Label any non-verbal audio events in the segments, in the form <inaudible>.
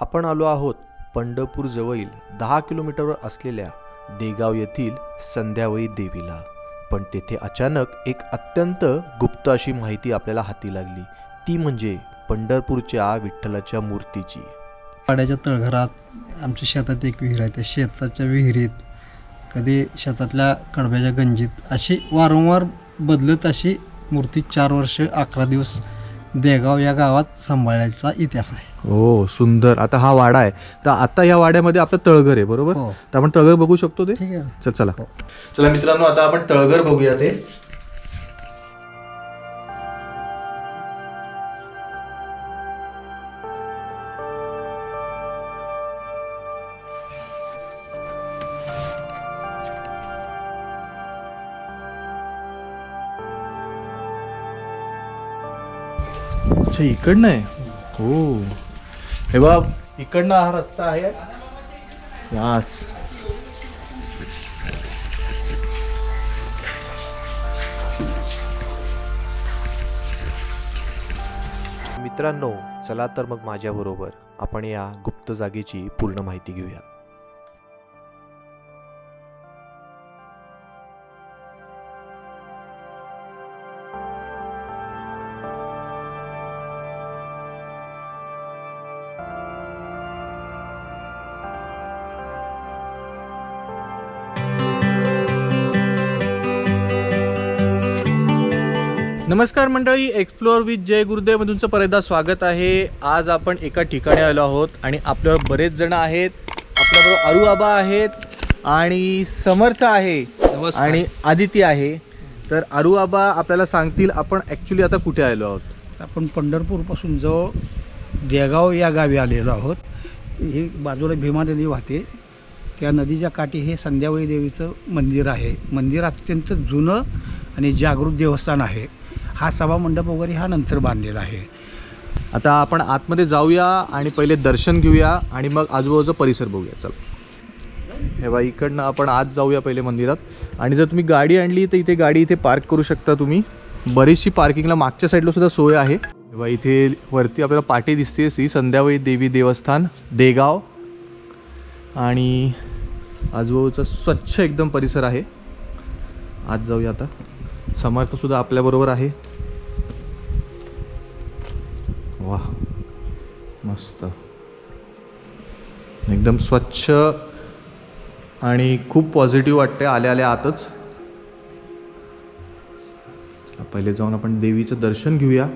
आपण आलो आहोत पंढरपूर जवळील दहा किलोमीटरवर असलेल्या देगाव येथील संध्यावळी देवीला. पण तेथे अचानक एक अत्यंत गुप्त अशी माहिती आपल्याला हाती लागली. ती म्हणजे पंढरपूरच्या विठ्ठलाच्या मूर्तीची. पाड्याच्या तळघरात आमच्या शेतात एक विहीर आहे. त्या शेताच्या विहिरीत कधी शेतातल्या कडब्याच्या गंजीत अशी वारंवार बदलत अशी मूर्ती चार वर्ष अकरा दिवस देगाव या गावात सांभाळायचा इतिहास आहे. हो सुंदर. आता हा वाडा आहे. तर आता या वाड्यामध्ये आपलं तळघर आहे बरोबर? हो. तर आपण तळघर बघू शकतो ते? ठीक आहे? चल चला. हो. चला मित्रांनो आता आपण तळघर बघूया ते. अच्छा इकडनं आहे? हो. हे. बघ इकडनं हा रस्ता आहे. यास. मित्रांनो चला तर मग माझ्याबरोबर आपण या गुप्त जागेची पूर्ण माहिती घेऊया नमस्कार मंडळी एक्सप्लोअर विथ जय गुरुदेव तुमचं परतदा स्वागत आहे. आज आपण एका ठिकाणी आलो आहोत आणि आपल्यावर बरेच जण आहेत आपल्याबरोबर अरू आबा आहेत आणि समर्थ आहे आणि आदिती आहे. तर अरू आबा आपल्याला सांगतील आपण ॲक्च्युली आता कुठे आलो आहोत? आपण पंढरपूरपासून जवळ देगाव या गावी आलेलो आहोत. ही बाजूला भीमा नदी वाहते. त्या नदीच्या काठी हे संध्यावळी देवीचं मंदिर आहे. मंदिर अत्यंत जुनं आणि जागृत देवस्थान आहे. हा सभामंडप वगैरे हा नंतर बांधलेला आहे. आता आपण आतमध्ये जाऊया आणि पहिले दर्शन घेऊया आणि मग आजूबाजूचा परिसर बघूया. चल. हे बा इकडनं आपण आज जाऊया पहिले मंदिरात. आणि जर तुम्ही गाडी आणली तर इथे गाडी इथे पार्क करू शकता तुम्ही. बरीचशी पार्किंगला मागच्या साईडला सुद्धा सोय आहे. बा इथे वरती आपल्याला पाटी दिसते श्री संध्यावळी देवी देवस्थान देगाव. आणि आजूबाजूचा स्वच्छ एकदम परिसर आहे. आज जाऊया आता. समर्थसुद्धा आपल्याबरोबर आहे. वा. मस्त. एकदम स्वच्छ आणि खूप पॉझिटिव्ह वाटते आल्या आल्या आतच. पहिले जाऊन आपण देवीचं दर्शन घेऊया.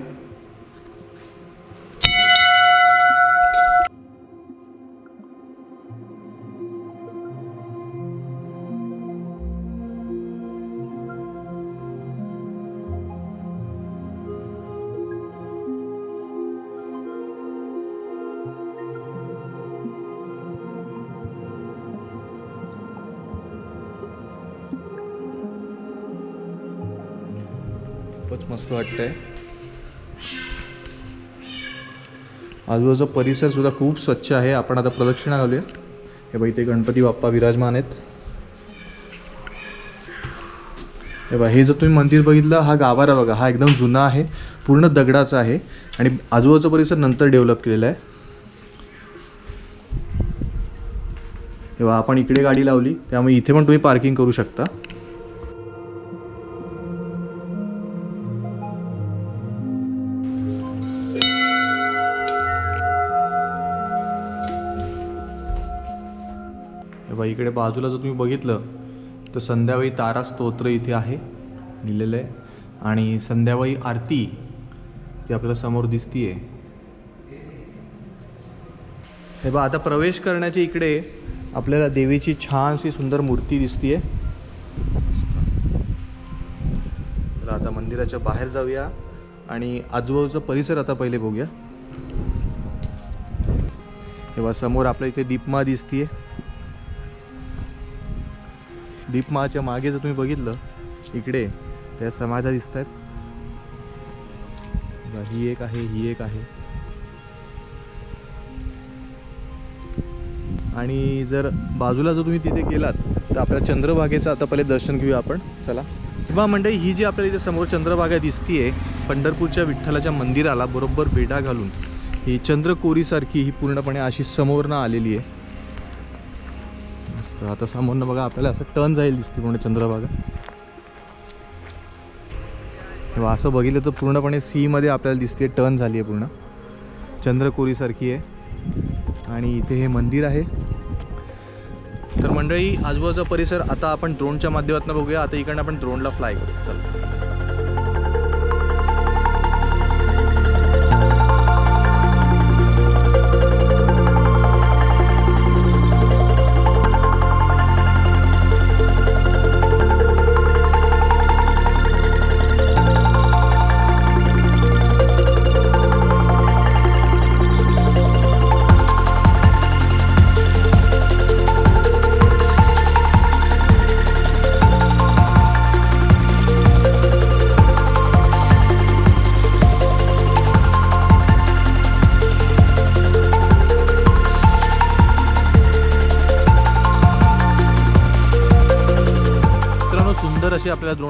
असं मस्त वाटतंय. आजूबाजूचा परिसर सुद्धा खूप स्वच्छ आहे. आपण आता प्रदक्षिणा घालूया. हे बघा इथे गणपती बाप्पा विराजमान आहेत. हे बघा हे जर तुम्ही मंदिर बघितलं हा गाभारा बघा. हा एकदम जुना आहे पूर्ण दगडाचा आहे आणि आजूबाजूचा परिसर नंतर डेव्हलप केलेला आहे. तेव्हा आपण इकडे गाडी लावली त्यामुळे इथे पण तुम्ही पार्किंग करू शकता. इकडे बाजूला जर तुम्ही बघितलं तर संध्याकाळी तारा स्तोत्र इथे आहे लिहिलेलं आहे. आणि संध्याकाळी आरती ती आपल्याला समोर दिसतीये. हे बघा आता प्रवेश करण्याच्या इकडे आपल्याला देवीची छानशी सुंदर मूर्ती दिसतीये. तर आता मंदिराच्या बाहेर जाऊया आणि आजूबाजूचा परिसर आता पहिले बघूया. तेव्हा समोर आपल्या इथे दीपमा दिसतीये. दीपमाच्या मागे जर तुम्ही बघितलं इकडे त्या समाध्या दिसत आहेत ही एक आहे ही एक आहे. आणि जर बाजूला जर तुम्ही तिथे गेलात तर आपल्या चंद्रभागेचं आता पहिले दर्शन घेऊया आपण. चला. किंवा मंडळी ही जी आपल्याला इथे समोर चंद्रभागा दिसतीये पंढरपूरच्या विठ्ठलाच्या मंदिराला बरोबर वेढा घालून ही चंद्रकोरीसारखी ही पूर्णपणे अशी समोरनं आलेली आहे तर आता समोरनं बघा आपल्याला असं टर्न जाईल दिसते पूर्ण चंद्रभागा. तेव्हा असं बघितलं तर पूर्णपणे सीमध्ये आपल्याला दिसते टर्न झाली आहे पूर्ण. चंद्रकोरीसारखी आहे. आणि इथे हे मंदिर आहे. तर मंडळी आजूबाजूचा परिसर आता आपण ड्रोनच्या माध्यमातून बघूया. आता इकडनं आपण ड्रोनला फ्लाय करू. चला.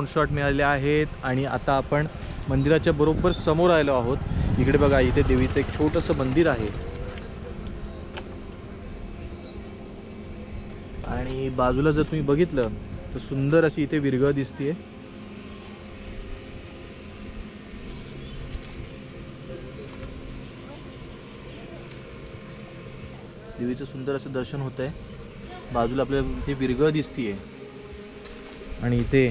ड्रोन शॉट मिळाले आहेत आणि आता आपण मंदिराच्या बरोबर समोर आलो आहोत. इकडे बघा इथे देवीचं एक छोटंसं मंदिर आहे. आणि बाजूला जर तुम्ही बघितलं तर सुंदर अशी इथे विरगळ दिसतीये. देवीचं सुंदर असं दर्शन होत आहे बाजूला आपल्याला इथे विरगळ दिसतीये. आणि इथे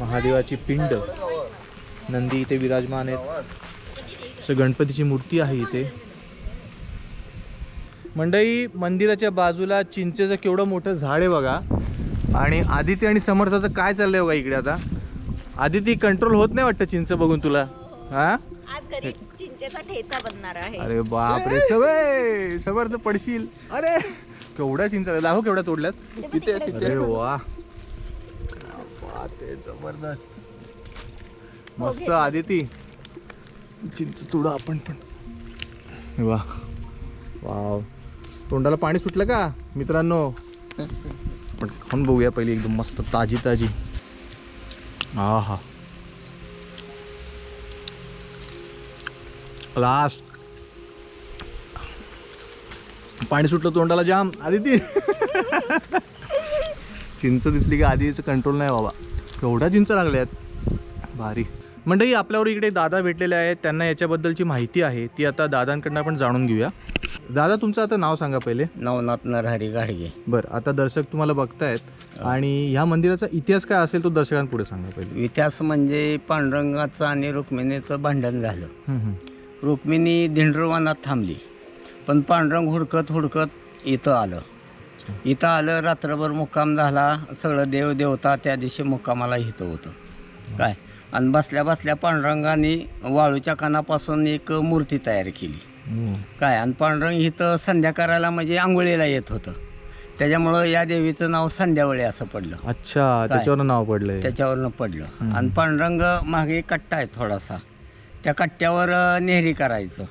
महादेवाची पिंड. नंदी इथे विराजमान आहेत. असं गणपतीची मूर्ती आहे इथे. मंडई मंदिराच्या बाजूला चिंचेचं केवढं मोठं झाड आहे बघा. आणि आदिती आणि समर्थाचं काय चाललंय बघा इकडे आता? आदिती कंट्रोल होत नाही वाटतं चिंच बघून तुला? हा? आज घरी चिंचेचा ठेचा बनणार आहे. अरे बापरे सवय! समर्थ पडशील. अरे! केवढ्या चिंचा दाखव केवढ्या तोडल्यात. तिथे अरे वा. बात आहे जबरदस्त मस्त आदिती. चिंच तुडा आपण पण. वा. वाव. तोंडाला पाणी सुटलं का मित्रांनो? पण खाऊन बघूया पहिली एकदम मस्त ताजी ताजी. हा हा लास्ट पाणी सुटलं तोंडाला जाम. आदिती. <laughs> चिंच दिसली की आधीच कंट्रोल नाही बाबा. केवढ्या चिंच लागल्यात? भारी. मंडळी आपल्यावर इकडे दादा भेटलेले आहेत. त्यांना याच्याबद्दलची माहिती आहे. ती आता दादांकडनं आपण जाणून घेऊया. दादा तुमचं आता नाव सांगा पहिले. नवनाथ नरहरी गाडगे बरं आता दर्शक तुम्हाला बघतायत. आणि ह्या मंदिराचा इतिहास काय असेल तो दर्शकांपुढे सांगा पहिले. इतिहास म्हणजे पांडुरंगाचं आणि रुक्मिणीचं भांडण झालं. रुक्मिणी धिंडरवानात थांबली. पण पांडुरंग हुडकत हुडकत इथं आलं. इथं आलं रात्रभर मुक्काम झाला सगळं देव देवता त्या दिवशी मुक्कामाला इथं होतं. काय? आणि बसल्या बसल्या पांडुरंगाने वाळूच्या कानापासून एक मूर्ती तयार केली. काय? आणि पांडुरंग इथं संध्या करायला म्हणजे आंघोळीला येत होतं. त्याच्यामुळं या देवीचं नाव संध्यावळी असं पडलं. अच्छा त्याच्यावर नाव पडलंय. त्याच्यावरनं पडलं. आणि पांडुरंग मागे कट्टा आहे थोडासा. त्या कट्ट्यावर नेहरी करायचं.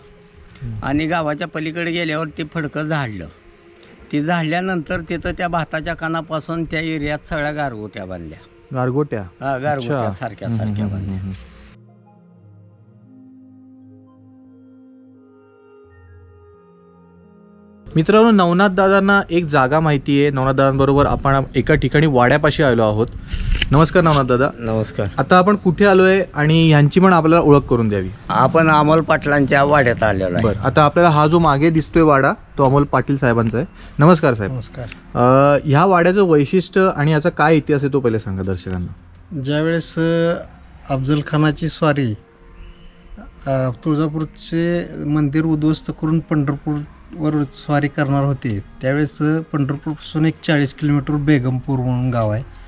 आणि गावाच्या पलीकडे गेल्यावर ते फडकं झाडलं. ती झाडल्यानंतर तिथं त्या भाताच्या कानापासून त्या एरियात सगळ्या गारगोट्या बांधल्या गारगोट्या? हा, गारगोट्या अच्छा. सारख्या सारख्या बांधल्या मित्रांनो नवनाथ दादांना एक जागा माहिती आहे नवनाथ दादांबरोबर आपण एका ठिकाणी वाड्यापाशी आलो आहोत. नमस्कार नवनाथ दादा. नमस्कार. आता आपण कुठे आलोय आणि यांची पण आपल्याला ओळख करून द्यावी. आपण अमोल पाटलांच्या वाड्यात आलेलो आहे. बरं आता आपल्याला हा जो मागे दिसतोय वाडा तो अमोल पाटील साहेबांचा आहे. नमस्कार साहेब. नमस्कार. अं, ह्या वाड्याचं वैशिष्ट्य आणि याचा काय इतिहास आहे तो पहिले सांगा दर्शकांना. ज्यावेळेस अ, अफजल खानाची स्वारी अ, तुळजापूरचे मंदिर उद्ध्वस्त करून पंढरपूरवर स्वारी करणार होते त्यावेळेस अ, पंढरपूरपासून एक चाळीस किलोमीटर बेगमपूर म्हणून गाव आहे.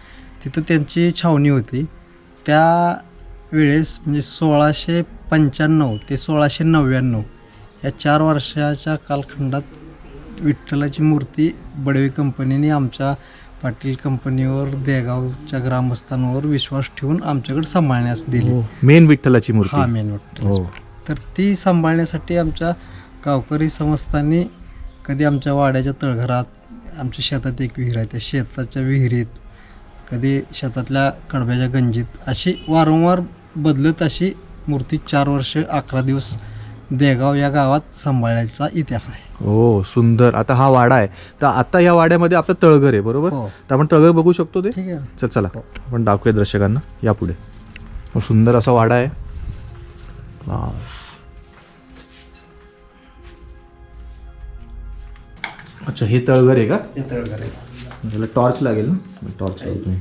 तिथं त्यांची छावणी होती. त्या वेळेस म्हणजे सोळाशे पंच्याण्णव ते सोळाशे नव्याण्णव या चार वर्षाच्या कालखंडात विठ्ठलाची मूर्ती बडवे कंपनीने आमच्या पाटील कंपनीवर देगावच्या ग्रामस्थांवर विश्वास ठेवून आमच्याकडे सांभाळण्यास दिली. मेन विठ्ठलाची मूर्ती. हा मेन विठ्ठल हो. तर ती सांभाळण्यासाठी आमच्या गावकरी समस्तांनी कधी आमच्या वाड्याच्या तळघरात आमच्या शेतात एक विहीर आहे त्या शेताच्या विहिरीत कधी शेतातल्या कडब्याच्या गंजीत अशी वारंवार बदलत अशी मूर्ती चार वर्ष अकरा दिवस देगाव या गावात सांभाळायचा इतिहास आहे. हो सुंदर. आता हा वाडा आहे. तर आता या वाड्यामध्ये आपलं तळघर आहे बरोबर? हो. तर आपण तळघर बघू शकतो ते? ठीक आहे. चल चला. आपण दाखवूया दर्शकांना. या पुढे. खूप सुंदर असा वाडा आहे. अच्छा हे तळघर आहे का? हे तळघर आहे. त्याला टॉर्च लागेल ना? टॉर्च लावतो मी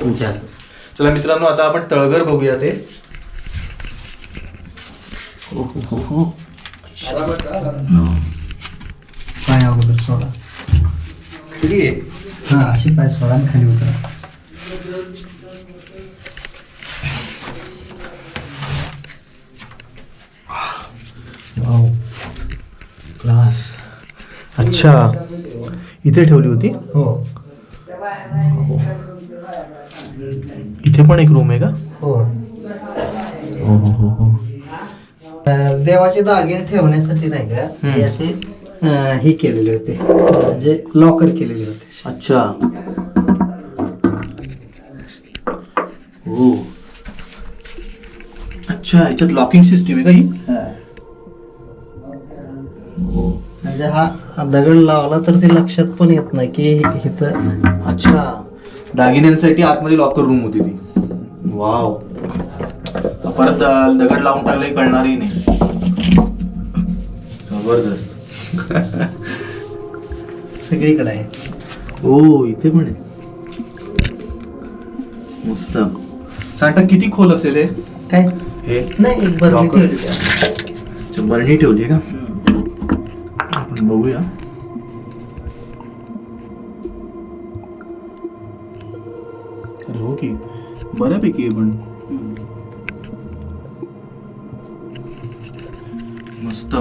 तुमच्या चला मित्रांनो आता आपण तळघर बघूया ते. पाय अगोदर सोडा. हा अशी पाय सोडा आणि खाली उतरा. क्लास अच्छा. इथे ठेवली होती? हो. इथे पण एक रूम आहे का? हो. हो हो हो हो. देवाचे दागिने ठेवण्यासाठी नाही का हे असे हे केलेले होते. म्हणजे लॉकर केलेले होते. अच्छा. हो. अच्छा याच्यात लॉकिंग सिस्टीम आहे का ही. हा दगड लावला तर ते लक्षात पण येत नाही की इथं अच्छा. दागिन्यांसाठी आतमध्ये लॉकर रूम होती ती. वाव परत दगड लावून टाकलंही कळणारही नाही. जबरदस्त. <laughs> सगळीकडे आहे. हो इथे पण आहे. मस्त. सांगता किती खोल असेल हे? काय? हे नाही एक बरं Locker. ठेवली त्या. अच्छा, बरणी ठेवली आहे का? आपण बघूया अरे हो की बऱ्यापैकी आहे पण मस्त.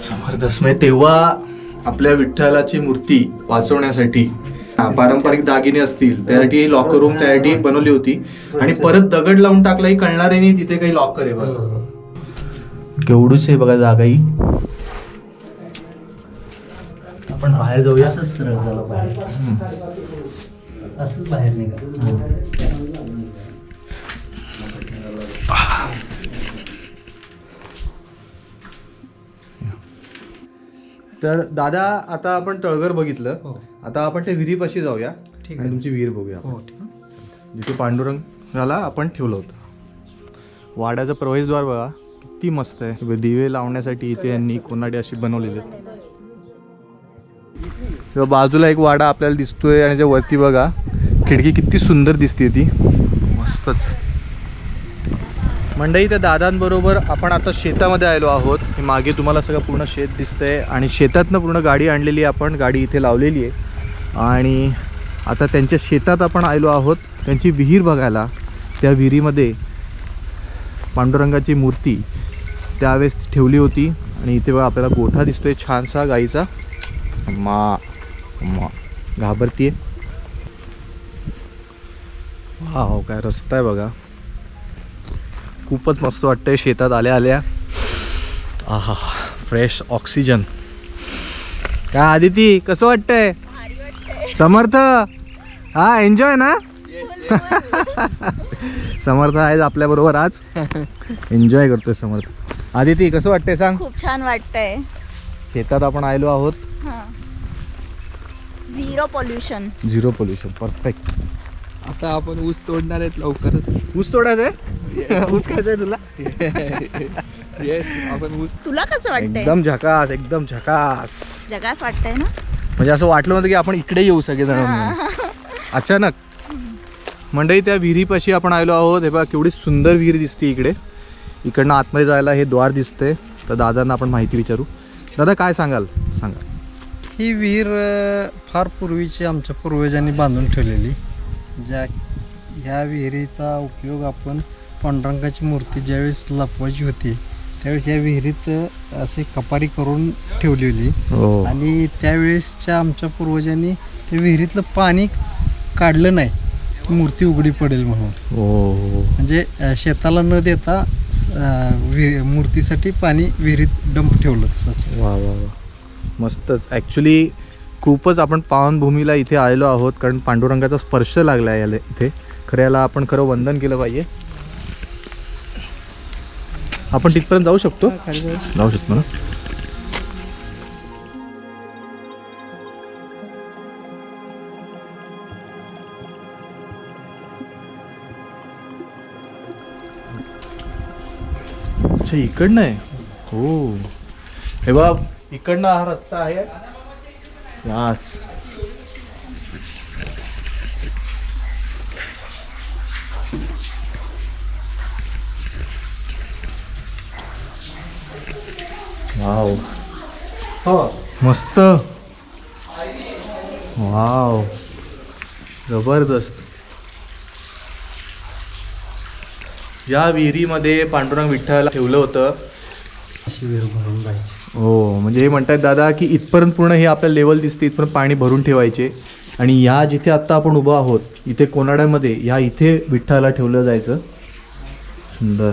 जबरदस्त. म्हणजे तेव्हा आपल्या विठ्ठलाची मूर्ती वाचवण्यासाठी पारंपरिक दागिने असतील त्यासाठी लॉकर रूम त्यासाठी बनवली होती. आणि परत दगड लावून टाकलाही कळणार नाही तिथे काही लॉकर आहे बघा. केवढूच आहे बघा जागा ही बाहेर जाऊया. असंच सरळ झालं बाहेर. असंच बाहेर निघा तर दादा आता आपण तळघर बघितलं. हो. आता आपण ते विहिरीपाशी जाऊया ठीक आणि आहे. तुमची विहीर बघूया. हो ठीक जिथे पांडुरंगाला आपण ठेवलं होतं. वाड्याचं प्रवेशद्वार बघा किती मस्त आहे. दिवे लावण्यासाठी इथे यांनी कोनाडे अशी बनवलेले आहेत. किंवा बाजूला एक वाडा आपल्याला दिसतोय आणि त्या वरती बघा खिडकी किती सुंदर दिसते ती. मस्तच. मंडई त्या दादांबरोबर आपण आता शेतामध्ये आलो आहोत. हे मागे तुम्हाला सगळं पूर्ण शेत दिसतंय आणि शेतातनं पूर्ण गाडी आणलेली आहे आपण गाडी इथे लावलेली आहे. आणि आता त्यांच्या शेतात आपण आलो आहोत. त्यांची विहीर बघायला. त्या विहिरीमध्ये पांडुरंगाची मूर्ती त्यावेळेस ठेवली होती. आणि इथे बघा आपल्याला गोठा दिसतोय छानसा गाईचा. मा मा घाबरतीये? हो काय रस्ता आहे बघा. खूपच मस्त वाटतंय शेतात आल्या आल्या. आहा फ्रेश ऑक्सिजन काय आदिती कसं वाटतंय? समर्थ? हा एन्जॉय ना? समर्थ आहे आपल्या बरोबर आज. एन्जॉय करतोय समर्थ. आदिती कसं वाटतंय सांग? खूप छान वाटतंय. शेतात आपण आलो आहोत. हा zero pollution zero pollution perfect आता आपण ऊस तोडणार आहेत लवकरच. ऊस तोडायचं आहे? ऊस खायचं आहे तुला? येस आपण ऊस तुला कसं वाटतंय? एकदम झकास एकदम झकास. जगास वाटतंय ना? म्हणजे असं वाटलं नव्हतं की आपण इकडे येऊ सगळेजण म्हणून. अचानक. मंडई त्या विहिरीपाशी आपण आलो आहोत. हे बघा केवढी सुंदर विहीर दिसते इकडे. इकडनं आतमध्ये जायला हे द्वार दिसते तर दादांना आपण माहिती विचारू. दादा काय सांगाल? सांगा. ही विहीर फार पूर्वीची आमच्या पूर्वजांनी बांधून ठेवलेली. ज्या ह्या विहिरीचा उपयोग आपण पांडुरंगाची मूर्ती ज्यावेळेस लपवायची होती त्यावेळेस या विहिरीत अ, अशी कपारी करून ठेवलेली. हो. आणि त्यावेळेसच्या आमच्या पूर्वजांनी त्या विहिरीतलं पाणी काढलं नाही. मूर्ती उघडी पडेल म्हणून. हो म्हणजे अ, शेताला न देता मूर्तीसाठी पाणी विहिरीत डंप ठेवलं तसंच. वा वा वा. मस्तच. ॲक्च्युली खूपच आपण पावनभूमीला इथे आलेलो आहोत कारण पांडुरंगाचा स्पर्श लागला आहे याला इथे. खरं याला आपण खरं वंदन केलं पाहिजे. आपण तिथपर्यंत जाऊ शकतो. जाऊ शकतो ना? अच्छा इकडनं आहे? हो. हे बघ इकडनं हा रस्ता आहे. यास वाव. मस्त. वाव. जबरदस्त. या विहिरीमध्ये पांडुरंग विठ्ठल ठेवलं होतं. अशी भरून राहायची हो म्हणजे हे म्हणतात दादा की इथपर्यंत पूर्ण हे आपल्या लेवल दिसते इथपर्यंत पाणी भरून ठेवायचे. आणि या जिथे आत्ता आपण उभा आहोत इथे कोनाड्यामध्ये ह्या इथे विठ्ठाला ठेवलं जायचं. सुंदर.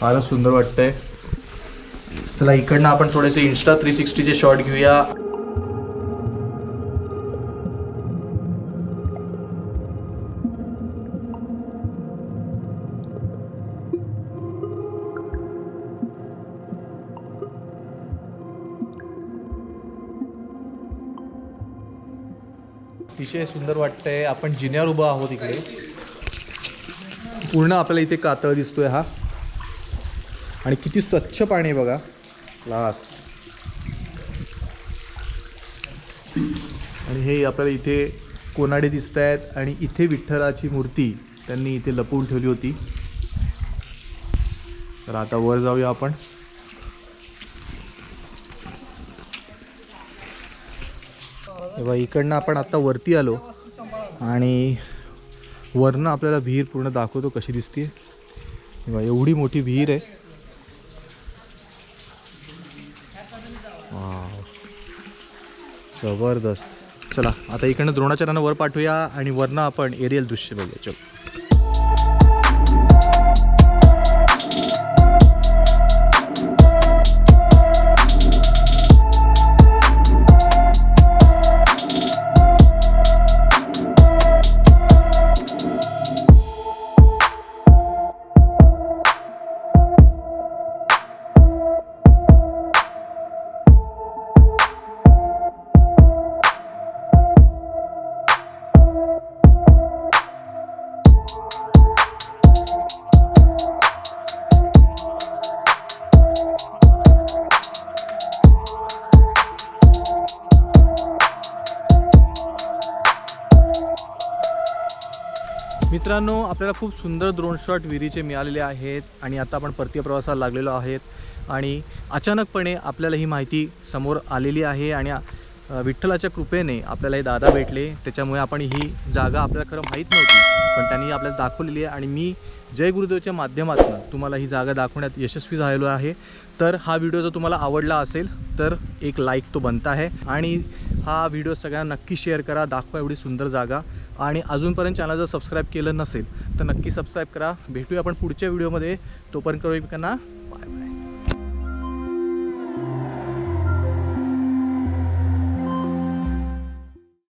फारच सुंदर वाटतंय. चला इकडनं आपण थोडेसे इन्स्टा थ्री सिक्स्टीचे शॉट घेऊया. अतिशय सुंदर वाटतंय. आपण जिन्यावर उभा आहोत इकडे. पूर्ण आपल्याला इथे कातळ दिसतोय हा. आणि किती स्वच्छ पाणी आहे बघा. क्लास. आणि हे आपल्याला इथे कोनाडे दिसत आहेत आणि इथे विठ्ठलाची मूर्ती त्यांनी इथे लपवून ठेवली होती. तर आता वर जाऊया आपण. तेव्हा इकडनं आपण आत्ता वरती आलो आणि वरनं आपल्याला विहीर पूर्ण दाखवतो कशी दिसते तेव्हा एवढी मोठी विहीर आहे. जबरदस्त. चला आता इकडनं द्रोणाचार्यांना वर पाठवूया आणि वरनं आपण एरियल दृश्य बघूया. चल. आपल्याला खूप सुंदर द्रोण शॉट विहिरीचे मिळालेले आहेत आणि आता आपण परतीय प्रवासाला लागलेलो आहेत. आणि अचानकपणे आपल्याला ही माहिती समोर आलेली आहे आणि विठ्ठलाच्या कृपेने आपल्याला हे दादा भेटले. त्याच्यामुळे आपण ही जागा आपल्याला खरं माहीत नव्हती. पण त्यांनी आपल्याला दाखवलेली आहे. आणि मी जय गुरुदेवच्या माध्यमातून तुम्हाला ही जागा दाखवण्यात यशस्वी झालेलो आहे. तर हा व्हिडिओ जर तुम्हाला आवडला असेल तर एक लाईक तो बनता आहे. आणि हा व्हिडिओ सगळ्यांना नक्की शेअर करा दाखवा एवढी सुंदर जागा. आणि अजूनपर्यंत चॅनल जर सबस्क्राईब केलं नसेल तर नक्की सबस्क्राईब करा. भेटूया आपण पुढच्या व्हिडिओमध्ये. तोपर्यंत करू एकमेकांना बाय बाय.